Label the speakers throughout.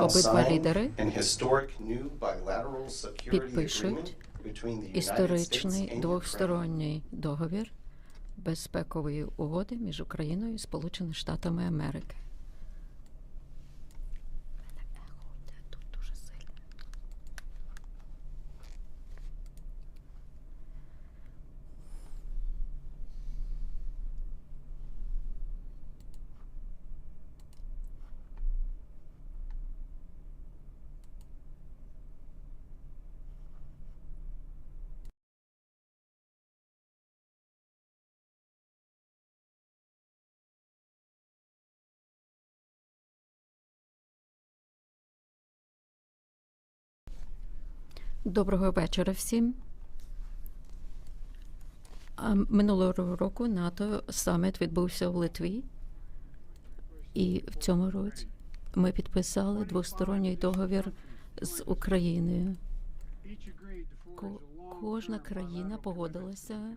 Speaker 1: Обидва лідери підпишуть історичний двосторонній договір безпекової угоди між Україною і Сполученими Штатами Америки. Доброго вечора всім. Минулого року НАТО саміт відбувся в Литві, і в цьому році ми підписали двосторонній договір з Україною. Ко- Кожна країна погодилася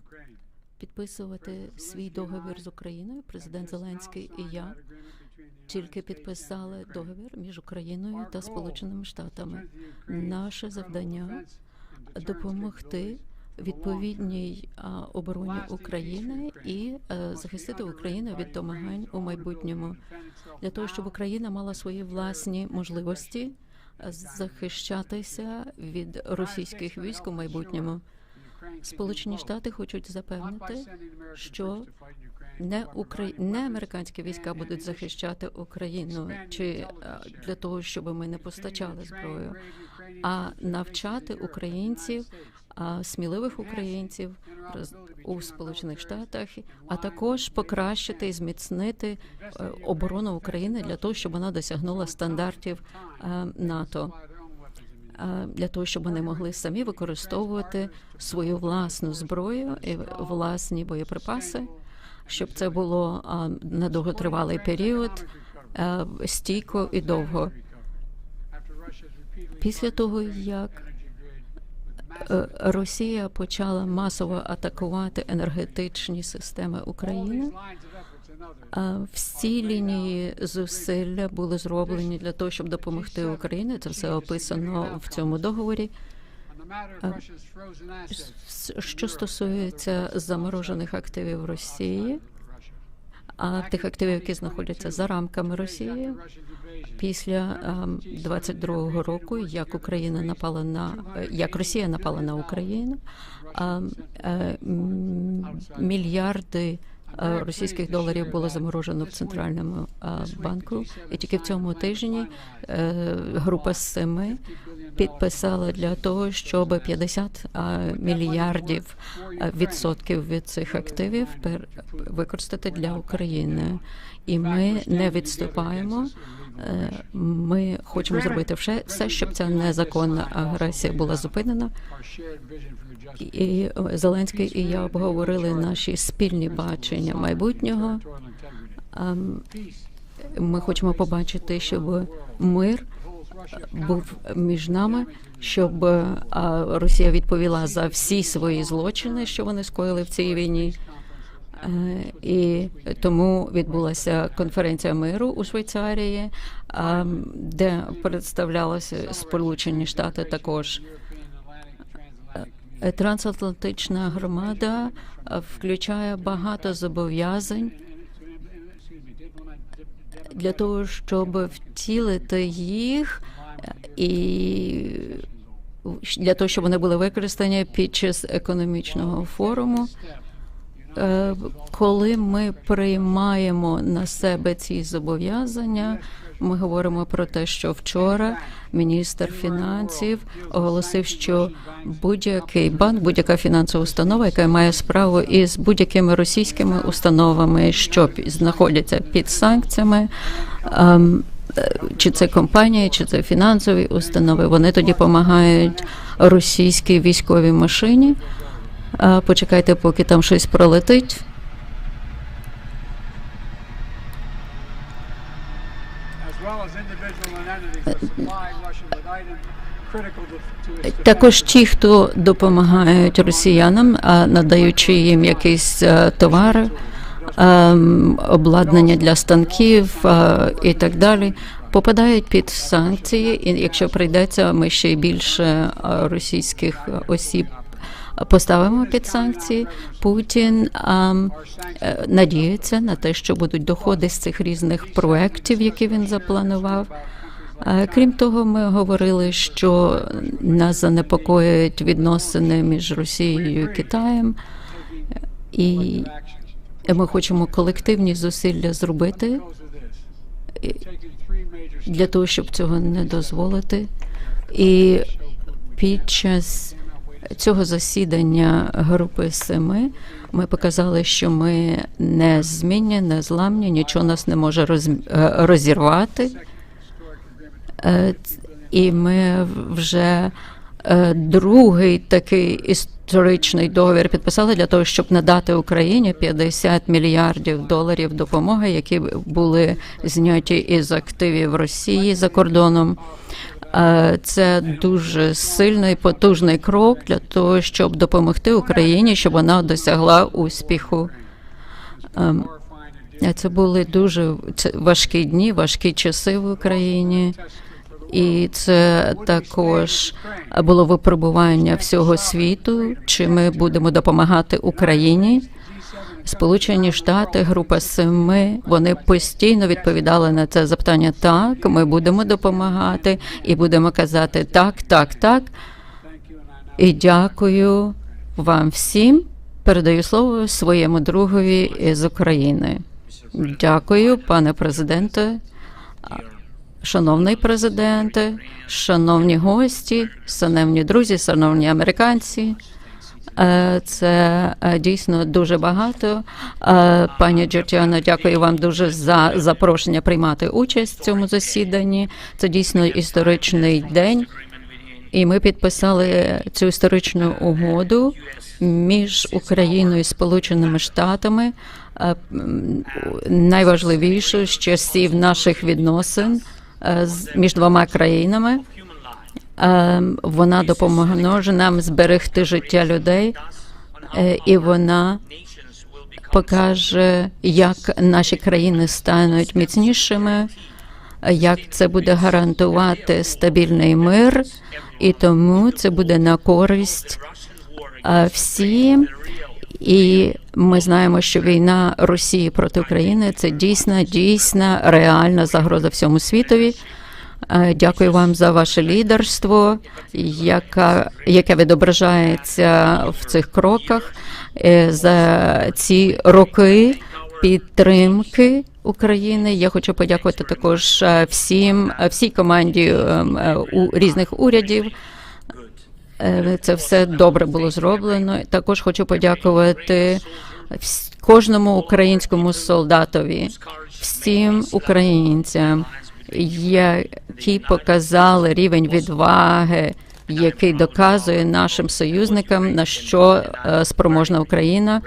Speaker 1: підписувати свій договір з Україною. Президент Зеленський і я тільки підписали договір між Україною та Сполученими Штатами. Наше завдання допомогти відповідній обороні України і е, захистити Україну від домагань у майбутньому для того, щоб Україна мала свої власні можливості е, захищатися від російських військ у майбутньому. Сполучені Штати хочуть запевнити, що не Укра... не американські війська будуть захищати Україну чи е, для того, щоб ми не постачали зброю, а навчати українців, сміливих українців у Сполучених Штатах, а також покращити і зміцнити е, оборону України для того, щоб вона досягнула стандартів е, НАТО. Для того щоб вони могли самі використовувати свою власну зброю і власні боєприпаси, щоб це було на довготривалий період, стійко і довго. Після того, як е, Росія почала масово атакувати енергетичні системи України, всі лінії зусилля були зроблені для того, щоб допомогти Україні. Це все описано в цьому договорі. Що стосується заморожених активів Росії, а тих активів, які знаходяться за рамками Росії, після ем, 22-го року, як Україна напала на як Росія напала на Україну, мільярди. Е, Російських доларів було заморожено в центральному е, банку, і тільки в цьому тижні е, група з семи підписала для того, щоб 50 е, мільярдів відсотків від цих активів використати для України. І ми не відступаємо. Ми хочемо зробити все, все, щоб ця незаконна агресія була зупинена. І Зеленський і я обговорили наші спільні бачення майбутнього. Ем, Ми хочемо побачити, щоб мир був між нами, щоб е, Росія відповіла за всі свої злочини, що вони скоїли в цій війні. Е, І тому відбулася конференція миру у Швейцарії, де представлялися Сполучені Штати також. Е, Трансатлантична громада е, включає багато зобов'язань для того, щоб втілити їх і для того, щоб вони були використані під час економічного форуму. Е, Коли ми приймаємо на себе ці зобов'язання, ми говоримо про те, що вчора міністр фінансів оголосив, що будь-який банк, будь-яка фінансова установа, яка має справу із будь-якими російськими установами, що знаходяться під санкціями. ем, Чи це компанії, чи це фінансові установи, вони тоді допомагають російській військовій машині. А, Почекайте, поки там щось пролетить. Також ті, хто допомагають росіянам, надаючи їм якісь е, товари, ем, обладнання для станків е, і так далі, попадають під санкції, і якщо прийдеться, ми ще більше е, російських осіб поставимо під санкції. Путін ам, е, надіється на те, що будуть доходи з цих різних проєктів, які він запланував. Е, Крім того, ми говорили, що нас занепокоюють відносини між Росією і Китаєм, і ми хочемо колективні зусилля зробити
Speaker 2: major
Speaker 1: для того, щоб цього не дозволити. І під час цього засідання групи семи ми показали, що ми не змінні, не зламні, нічого нас не може роз, е, розірвати. Е, І ми вже е, другий такий історичний договір підписали для того, щоб надати Україні 50 мільярдів доларів допомоги, які були зняті із активів Росії за кордоном. Е, Це дуже сильний потужний крок для того, щоб допомогти Україні, щоб вона досягла успіху. Ем, е, Це були дуже важкі дні, важкі часи в Україні. І це також було випробування всього світу. Чи ми будемо допомагати Україні? Сполучені Штати, група семи, вони постійно відповідали на це запитання. Так, ми будемо допомагати і будемо казати так, так, так. І дякую вам всім. Передаю слово своєму другові з України. Дякую, пане президенте. Шановний президенте, шановні гості, шановні друзі, шановні американці. Е, Це е, дійсно дуже багато. Е, Пані Джорджіана, дякую вам дуже за запрошення приймати участь в цьому засіданні. Це дійсно історичний день. І ми підписали цю історичну угоду між Україною і Сполученими Штатами, е, м, найважливішу з часів наших відносин між двома країнами. Е, Вона допоможе нам зберегти життя людей, е, і вона покаже, як наші країни стануть міцнішими, як це буде гарантувати стабільний мир, і тому це буде на користь е, всім. І ми знаємо, що війна Росії проти України це дійсна, дійсна реальна загроза всьому світові. Е, Дякую вам за ваше лідерство, яка, яке відображається в цих кроках е, за ці роки підтримки України. Я хочу подякувати також е, всім всій команді ем, у різних урядів. Це все добре було зроблено. Також хочу подякувати кожному українському солдатові, всім українцям, які показали рівень відваги, який доказує нашим союзникам, на що е, спроможна Україна.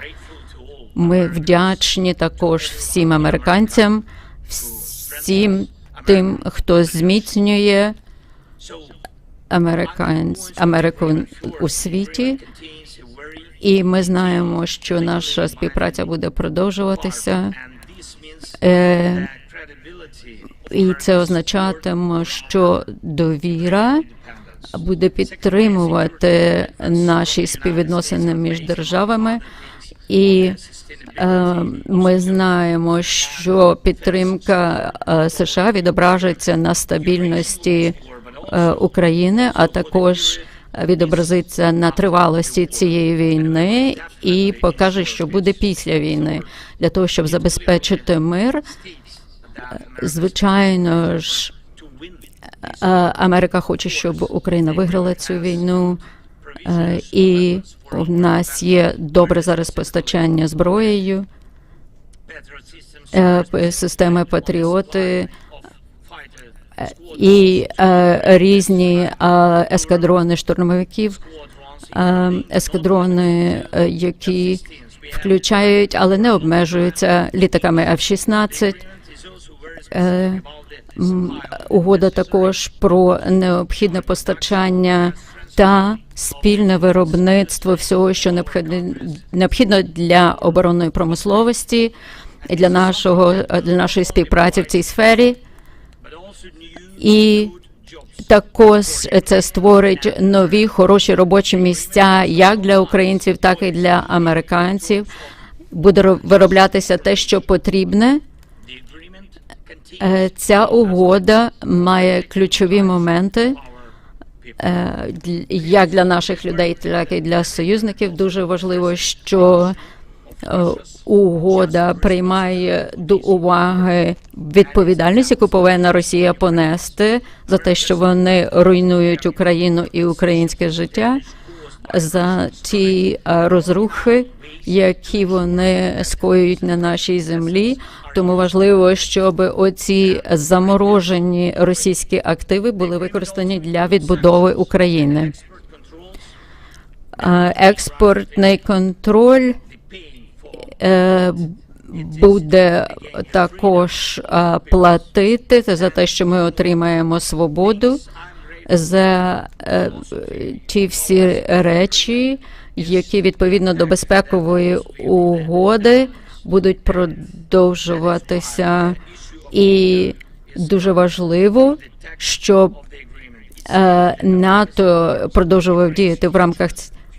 Speaker 1: Ми вдячні також всім американцям, всім тим, хто зміцнює американсь, Америку у світі. І ми знаємо, що наша співпраця буде продовжуватися. Е, і це означатиме, що довіра буде підтримувати наші співвідносини між державами, і е, ми знаємо, що підтримка е, США відображиться на стабільності е, України, а також відобразиться на тривалості цієї війни і покаже, що буде після війни, для того, щоб забезпечити мир. Звичайно ж, е, Америка хоче, щоб Україна виграла цю війну, е, і у нас є добре зараз постачання зброєю, е, системи Патріоти і різні ескадрони штурмовиків, ескадрони, які включають, але не обмежуються літаками F-16. Е, м, Угода також про необхідне постачання та спільне виробництво всього, що необхідно для оборонної промисловості для нашого для нашої співпраці в цій сфері. і також це створить нові хороші робочі місця як для українців, так і для американців. Буде ро- вироблятися те, що потрібне. Е, Ця угода має ключові моменти е, як для наших людей, так і для союзників. Дуже важливо, що е, угода приймає до уваги відповідальність, яку повинна Росія понести за те, що вони руйнують Україну і українське життя, за ті розрухи, які вони скоюють на нашій землі. Тому важливо, щоб оці заморожені російські активи були використані для відбудови України. Експортний контроль е, буде також платити за те, що ми отримаємо свободу за е, ті всі речі, які відповідно до безпекової угоди будуть продовжуватися, і дуже важливо, щоб е, НАТО продовжував діяти в рамках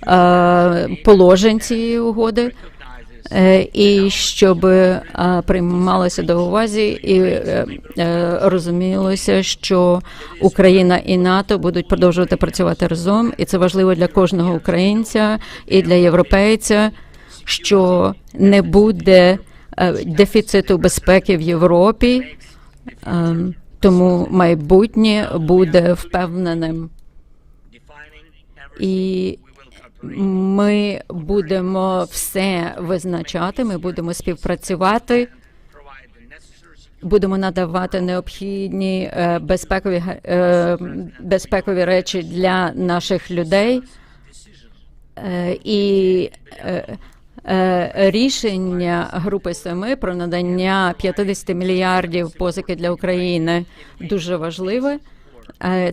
Speaker 1: е, положень цієї угоди. Е, І щоб е, приймалося до увазі і е, розумілося, що Україна і НАТО будуть продовжувати працювати разом, і це важливо для кожного українця і для європейця, що не буде дефіциту безпеки в Європі, тому майбутнє буде впевненим. І ми будемо все визначати, ми будемо співпрацювати, будемо надавати необхідні е, безпекові е, безпекові речі для наших людей. Е, І рішення Групи Семи про надання 50 мільярдів позики для України дуже важливе.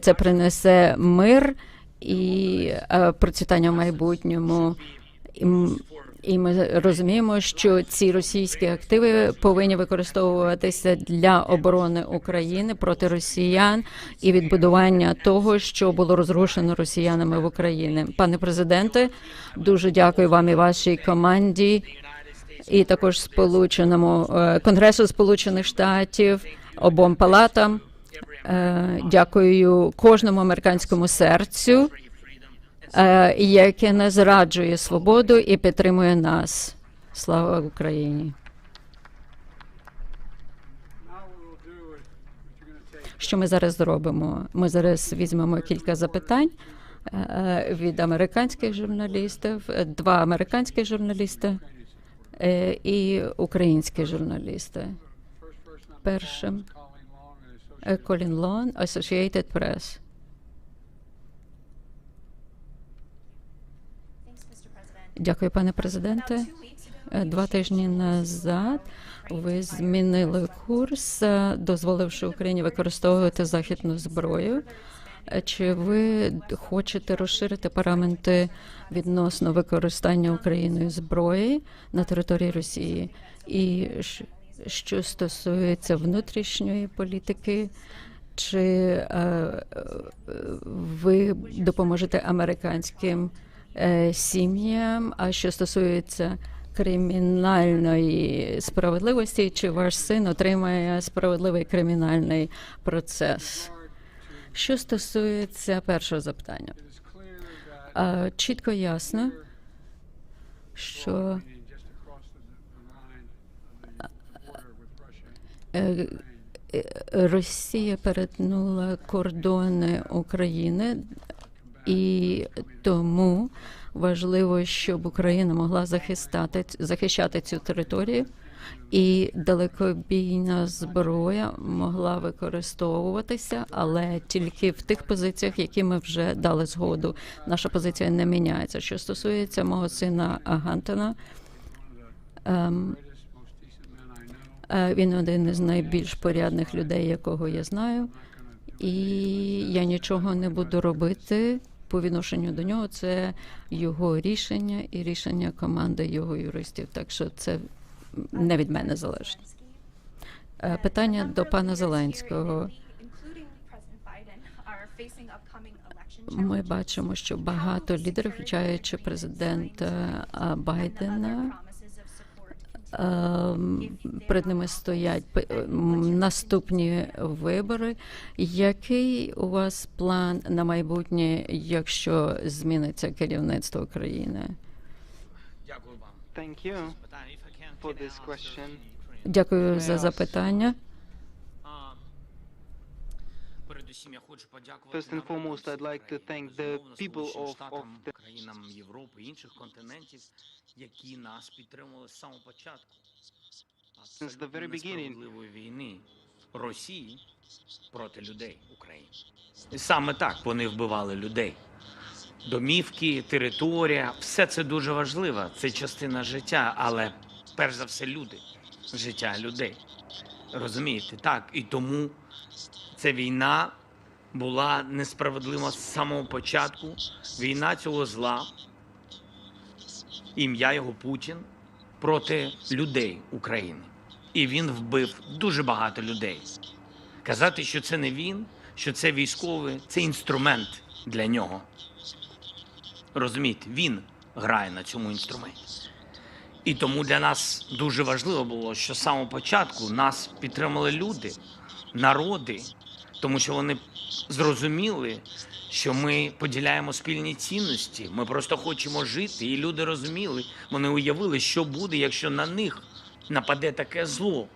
Speaker 1: Це принесе мир і е, процвітання в майбутньому. І ми розуміємо, що ці російські активи повинні використовуватися для оборони України проти росіян і відбудування того, що було розрушено росіянами в Україні. Пане президенте, дуже дякую вам і вашій команді, і також сполученому е, Конгресу Сполучених Штатів, обом палатам. Е, Дякую кожному американському серцю, е, яке не зраджує свободу і підтримує нас. Слава Україні! Що ми зараз зробимо? Ми зараз візьмемо кілька запитань е, від американських журналістів, два американських журналіста е, і українські журналісти. Першим
Speaker 2: And
Speaker 1: е, Лон, Associated Press. Дякую, пане президенте. Е, Два тижні назад ви змінили курс, е, дозволивши Україні використовувати західну зброю. Чи ви хочете розширити параметри відносно використання Україною зброї на території Росії? І що стосується внутрішньої політики, чи е, ви допоможете американським е, сім'ям? А що стосується кримінальної справедливості, чи ваш син отримає справедливий кримінальний процес? Що стосується першого запитання, чітко ясно, що
Speaker 2: being just across the, the line of the border with Russia
Speaker 1: е, е, Росія перетнула кордони України, і тому важливо, щоб Україна могла захистати захищати цю територію, і далекобійна зброя могла використовуватися, але тільки в тих позиціях, які ми вже дали згоду. Наша позиція не міняється. Що стосується мого сина Гантона, ем, Він один із найбільш порядних людей, якого я знаю, і я нічого не буду робити по відношенню до нього. Це його рішення і рішення команди його юристів. Так що це не від мене залежить. Е, Питання до пана Зеленського.
Speaker 3: Ми бачимо, що багато лідерів, включаючи президента Байдена, перед ними стоять наступні вибори. Який у вас план на майбутнє, якщо зміниться керівництво України?
Speaker 4: Дякую вам.
Speaker 5: Дякую за
Speaker 4: Питання, if I can,
Speaker 5: for
Speaker 4: can I
Speaker 5: this
Speaker 4: answer
Speaker 5: question.
Speaker 4: in Ukraine?
Speaker 3: Дякую за
Speaker 5: Yes.
Speaker 3: запитання.
Speaker 4: А, Передусім я хочу подякувати
Speaker 5: First and foremost, I'd like to thank the people of- of the-
Speaker 4: країнам Європи, інших континентів, які нас підтримували з самого початку.
Speaker 5: Since the very beginning.
Speaker 4: війни Росії проти людей України. І саме так вони вбивали людей. Домівки, територія, все це дуже важливо. Це частина життя, але перш за все люди, життя людей. Розумієте, так. І тому ця війна була несправедлива з самого початку. Війна цього зла, ім'я його Путін проти людей України. І він вбив дуже багато людей. Казати, що це не він, що це військовий, це інструмент для нього. Розумієте, він грає на цьому інструменті. І тому для нас дуже важливо було, що з самого початку нас підтримали люди, народи, тому що вони зрозуміли, що ми поділяємо спільні цінності. Ми просто хочемо жити, і люди розуміли, вони уявили, що буде, якщо на них нападе таке зло.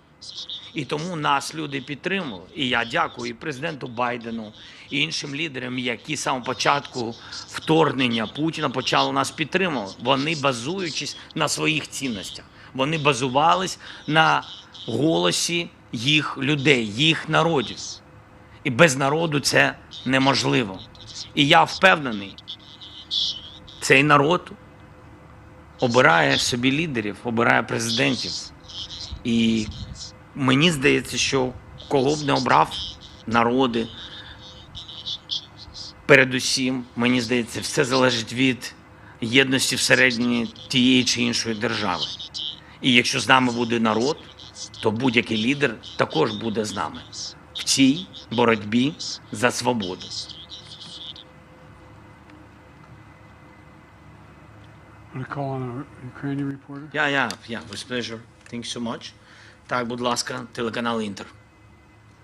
Speaker 4: І тому нас люди підтримали. І я дякую і президенту Байдену, і іншим лідерам, які самого початку вторгнення Путіна почали нас підтримувати. Вони базуючись на своїх цінностях. Вони базувались на голосі їх людей, їх народів. І без народу це неможливо. І я впевнений, цей народ обирає собі лідерів, обирає президентів. І мені здається, що кого б не обрав народи, передусім, мені здається, все залежить від єдності всередині тієї чи іншої держави. І якщо з нами буде народ, то будь-який лідер також буде з нами в цій боротьбі за свободу. Я, я, я, with pleasure. Thank you so much. Так, будь ласка, телеканал Інтер.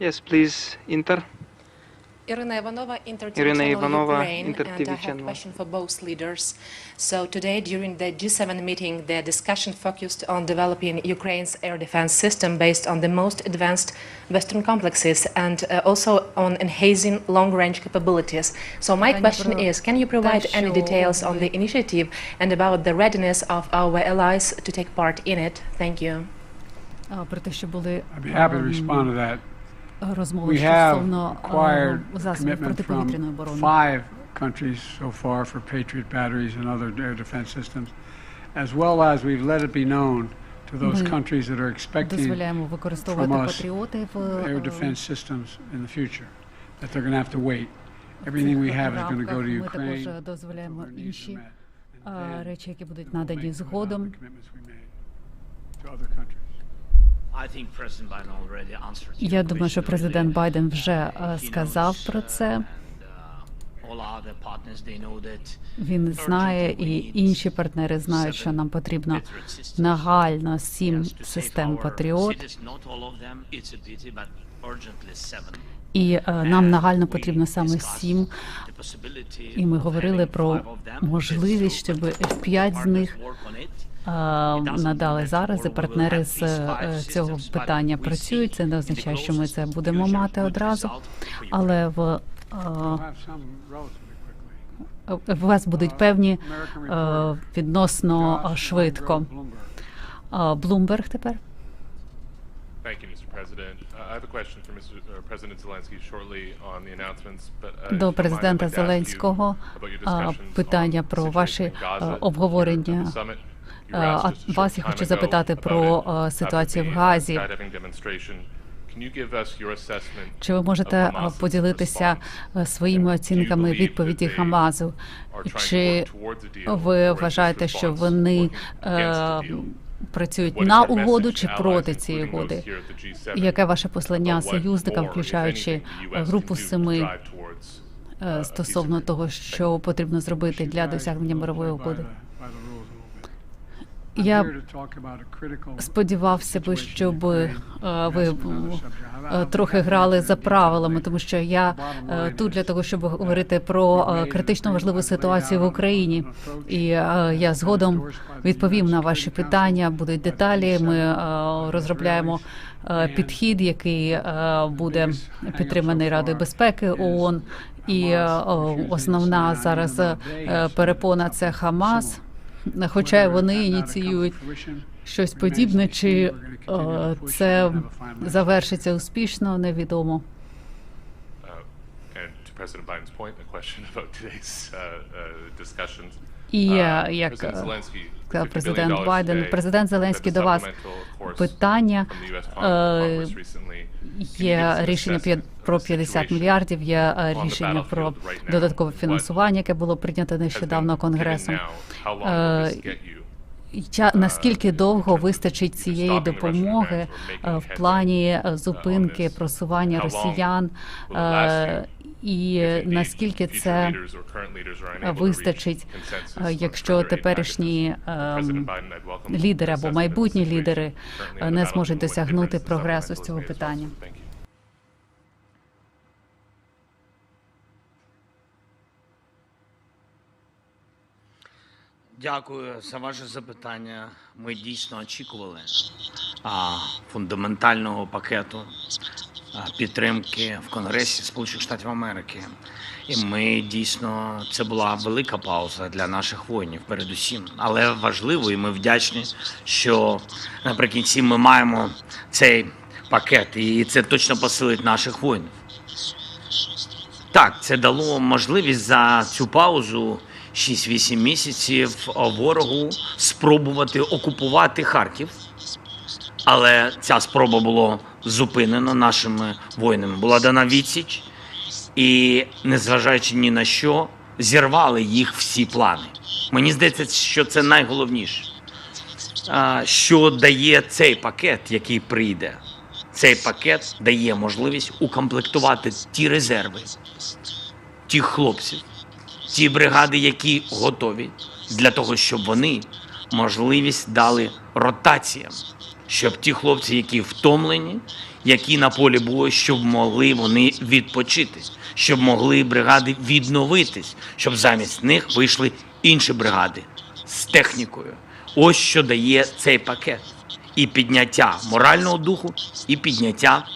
Speaker 5: Yes, please, Inter.
Speaker 6: Irina Ivanova, InterTV
Speaker 5: Irina
Speaker 6: Channel
Speaker 5: Ivanova,
Speaker 6: Ukraine, and I have a question for both leaders. So today, during the G7 meeting, the discussion focused on developing Ukraine's air defense system based on the most advanced Western complexes and uh, also on enhancing long-range capabilities. So my question is, can you provide any details on the initiative and about the readiness of our allies to take part in it? Thank you.
Speaker 2: I'd be happy to respond to that.
Speaker 3: розмови
Speaker 2: We have
Speaker 3: стосовно
Speaker 2: acquired
Speaker 3: е, засобів
Speaker 2: commitment
Speaker 3: протиповітряної
Speaker 2: from
Speaker 3: оборони.
Speaker 2: five countries so far for Patriot batteries and other air defense systems, as well as we've let it be known to those
Speaker 3: Ми
Speaker 2: countries that are expecting
Speaker 3: Дозволяємо використовувати
Speaker 2: from us
Speaker 3: патріоти в
Speaker 2: air
Speaker 3: е,
Speaker 2: defense systems in the future, that they're going to have to wait. Everything we have is going to go to
Speaker 3: рамках ми
Speaker 2: Ukraine.
Speaker 3: також дозволяємо
Speaker 2: where needs are
Speaker 3: інші
Speaker 2: met.
Speaker 3: е,
Speaker 2: And then
Speaker 3: речі, які будуть
Speaker 2: we'll
Speaker 3: надані
Speaker 2: make good on the
Speaker 3: згодом.
Speaker 2: commitments we made to other countries.
Speaker 3: Я думаю, що президент. Байден вже е, сказав про
Speaker 4: uh,
Speaker 3: це.
Speaker 4: and, uh,
Speaker 3: Він знає, і інші партнери знають, що нам потрібно нагально сім систем Патріот, і е, нам нагально потрібно саме сім. І ми говорили про можливість, щоб п'ять з них е, надали зараз. І партнери з е, цього питання працюють. Це не означає, що ми це будемо мати одразу, але в в вас будуть певні відносно швидко. Блумберг тепер.
Speaker 7: Thank you, Mr. President. Uh, I have a question for Mr. uh, President Zelensky shortly on the announcements, but uh,
Speaker 3: До президента Зеленського питання про ваші е, обговорення. Е, А вас я хочу запитати про е, ситуацію в
Speaker 7: uh,
Speaker 3: Газі. Чи ви можете е, поділитися е, своїми оцінками відповіді Хамазу? Чи ви вважаєте, що вони працюють на угоду чи проти цієї угоди?
Speaker 7: here at the G7,
Speaker 3: І Яке ваше послання
Speaker 7: союзника,
Speaker 3: союзникам, включаючи групу семи? е, стосовно того, що потрібно зробити для досягнення мирової угоди. Я Сподівався би, щоб е, ви е, трохи грали за правилами, тому що я е, тут для того, щоб говорити про критично важливу ситуацію в Україні. І я згодом відповім на ваші питання. Будуть деталі. Ми розробляємо підхід, який буде підтриманий Радою безпеки ООН. І основна зараз перепона це Хамас. Хоча вони ініціюють щось подібне, чи е, це завершиться успішно, невідомо.
Speaker 7: Uh, President Biden's point, a question about today's uh, uh.
Speaker 3: І
Speaker 7: Uh,
Speaker 3: е, як е, сказав президент Байден, президент Зеленський до вас питання. Е, Є рішення про
Speaker 7: the
Speaker 3: 50 мільярдів. Є рішення про додаткове фінансування, яке було прийнято нещодавно конгресом. І ча- наскільки довго вистачить цієї допомоги в плані е, зупинки просування росіян, і наскільки це вистачить, е, якщо теперішні ем, лідери або майбутні лідери е, не зможуть досягнути прогресу з цього питання?
Speaker 4: Дякую за ваше запитання. Ми дійсно очікували а, фундаментального пакету підтримки в Конгресі Сполучених Штатів Америки. І ми дійсно це була велика пауза для наших воїнів, передусім. Але важливо, і ми вдячні, що наприкінці ми маємо цей пакет, і це точно посилить наших воїнів. Так, це дало можливість за цю паузу 6-8 місяців ворогу спробувати окупувати Харків. Але ця спроба була зупинена нашими воїнами. Була дана відсіч, і, незважаючи ні на що, зірвали їх всі плани. Мені здається, що це найголовніше. Що дає цей пакет, який прийде? Цей пакет дає можливість укомплектувати ті резерви, тих хлопців, ті бригади, які готові для того, щоб вони можливість дали ротаціям, щоб ті хлопці, які втомлені, які на полі бою, щоб могли вони відпочити, щоб могли бригади відновитись, щоб замість них вийшли інші бригади з технікою. Ось що дає цей пакет. І підняття морального духу, і підняття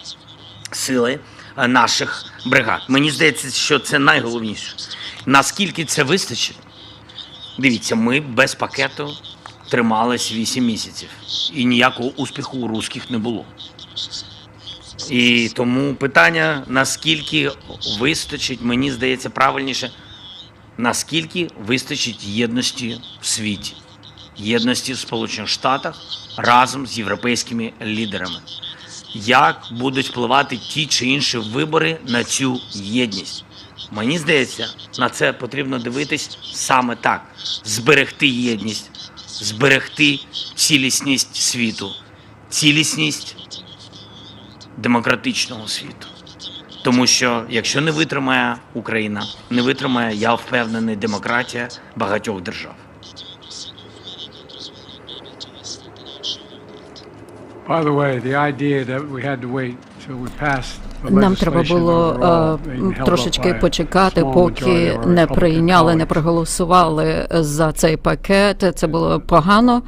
Speaker 4: сили е, наших бригад. Мені здається, що це найголовніше. Наскільки це вистачить? Дивіться, ми без пакету тримались 8 місяців, і ніякого успіху у русських не було. І тому питання, наскільки вистачить, мені здається, правильніше, наскільки вистачить єдності в світі, єдності в Сполучених Штатах разом з європейськими лідерами. Як будуть впливати ті чи інші вибори на цю єдність? Мені здається, на це потрібно дивитись саме так: зберегти єдність, зберегти цілісність світу, цілісність демократичного світу. Тому що якщо не витримає Україна, не витримає, я впевнений, демократія багатьох держав.
Speaker 2: By the way, the idea that we had to wait till we passed
Speaker 1: Нам треба було е, трошечки почекати, поки не прийняли, не проголосували за цей пакет. Це було погано.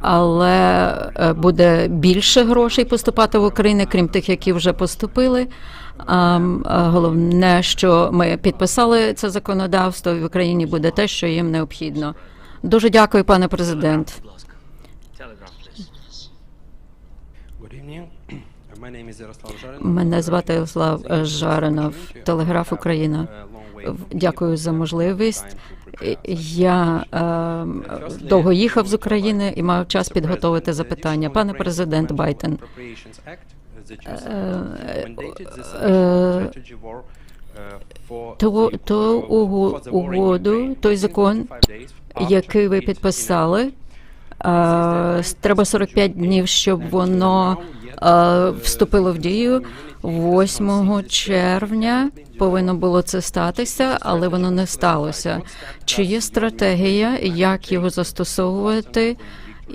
Speaker 1: Але е, буде більше грошей поступати в Україну, крім тих, які вже поступили. А Головне, що ми підписали це законодавство, і в Україні буде те, що їм необхідно. Дуже дякую, пане президент. Мене звати Ярослав Жаринов, Телеграф Україна. Дякую за можливість. Я е, довго їхав з України і мав час підготовити запитання. Пане президент Байден, е, ту, ту угу- угоду, той закон, який ви підписали, е, треба 45 днів, щоб воно е, вступило в дію 8 червня. повинно було це статися, але воно не сталося. Чи є стратегія, як його застосовувати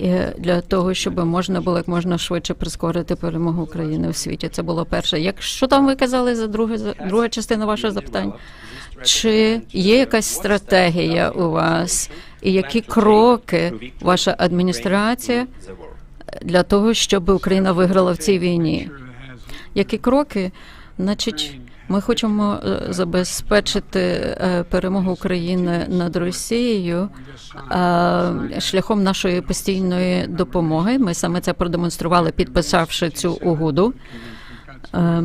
Speaker 1: е, для того, щоб можна було як можна швидше прискорити перемогу України у світі? Це було перше. Як що там ви казали за друге за- друга частина вашого запитання? Чи є якась стратегія у вас, і які кроки ваша адміністрація для того, щоб Україна виграла в цій війні? Які кроки? Значить, ми хочемо е, забезпечити е, перемогу України над Росією е, шляхом нашої постійної допомоги. Ми саме це продемонстрували, підписавши цю угоду. Е,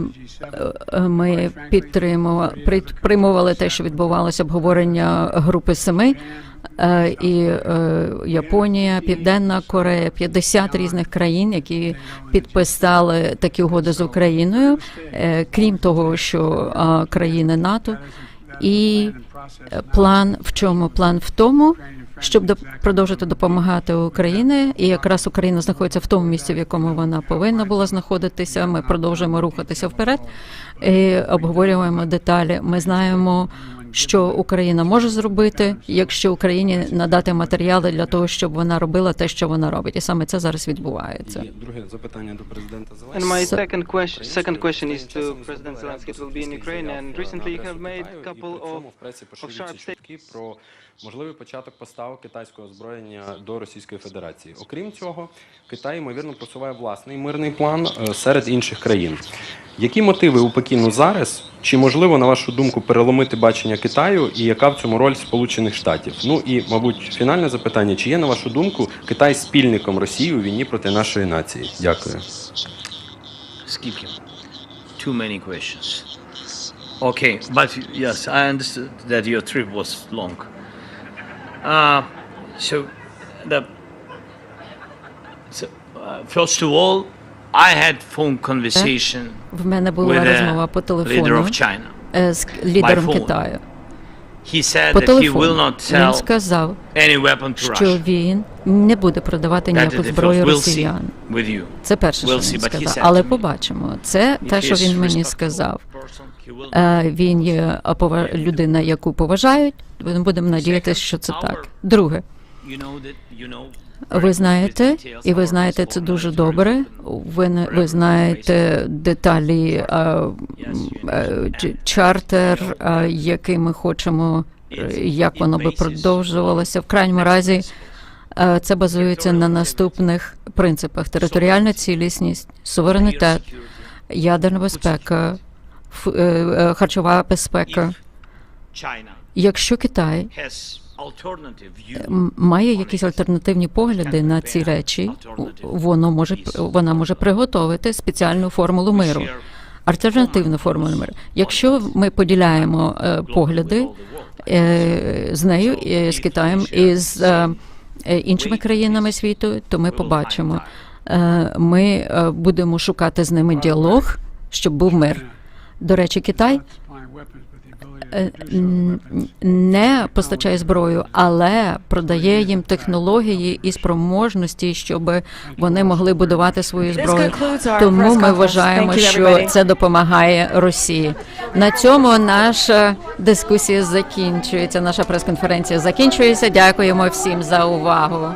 Speaker 1: е, Ми підтримували те, що відбувалося обговорення групи семи. Е, І Японія, Південна Корея, 50 різних країн, які підписали такі угоди з Україною, крім того, що країни НАТО, і план в чому? План в тому, щоб доп- продовжити допомагати Україні, і якраз Україна знаходиться в тому місці, в якому вона повинна була знаходитися. Ми продовжуємо рухатися вперед і обговорюємо деталі. Ми знаємо, що Україна може зробити, якщо Україні надати матеріали для того, щоб вона робила те, що вона робить, і саме це зараз відбувається.
Speaker 8: І друге запитання до президента Зеленського.
Speaker 5: recently you have made couple
Speaker 8: при
Speaker 5: of of sharp statements.
Speaker 8: Можливий початок поставок китайського озброєння до Російської Федерації. Окрім цього, Китай ймовірно просуває власний мирний план е, серед інших країн. Які мотиви у Пекіну зараз? Чи можливо, на вашу думку, переломити бачення Китаю, і яка в цьому роль Сполучених Штатів? Ну і, мабуть, фінальне запитання: чи є на вашу думку Китай спільником Росії у війні проти нашої нації? Дякую.
Speaker 4: Скільки? Too many questions. Okay, but yes, I understood that your trip was long. Uh, so, the so, uh, first of all, I had phone conversation
Speaker 1: В мене була
Speaker 4: with
Speaker 1: розмова по
Speaker 4: the leader
Speaker 1: телефону
Speaker 4: of China.
Speaker 1: е, з лідером
Speaker 4: by phone.
Speaker 1: Китаю. По телефону він сказав, що він не буде продавати ніяку зброю росіян. Це перше, що він сказав. Але побачимо. Це те, що він мені сказав. Е, Він є людина, яку поважають. Ми будемо надіятися, що це так. Друге, Ви знаєте, і ви знаєте це дуже добре. Ви не- ви знаєте деталі м, е, чартер, е, який ми хочемо, як воно би продовжувалося. В крайньому разі е, це базується на наступних принципах: територіальна цілісність, суверенітет, ядерна безпека, ф- е, е, харчова безпека. Якщо Китай має якісь альтернативні погляди на ці речі, воно може вона може приготувати спеціальну формулу миру, альтернативну формулу миру. Якщо ми поділяємо е, погляди е, з нею, е, з Китаєм і з е, е, іншими країнами світу, то ми побачимо. Е, Ми е, будемо шукати з ними діалог, щоб був мир. До речі, Китай не постачає зброю, але продає їм технології і спроможності, щоб вони могли будувати свою зброю. Тому ми вважаємо, що це допомагає Росії. На цьому наша дискусія закінчується. Наша прес-конференція закінчується. Дякуємо всім за увагу.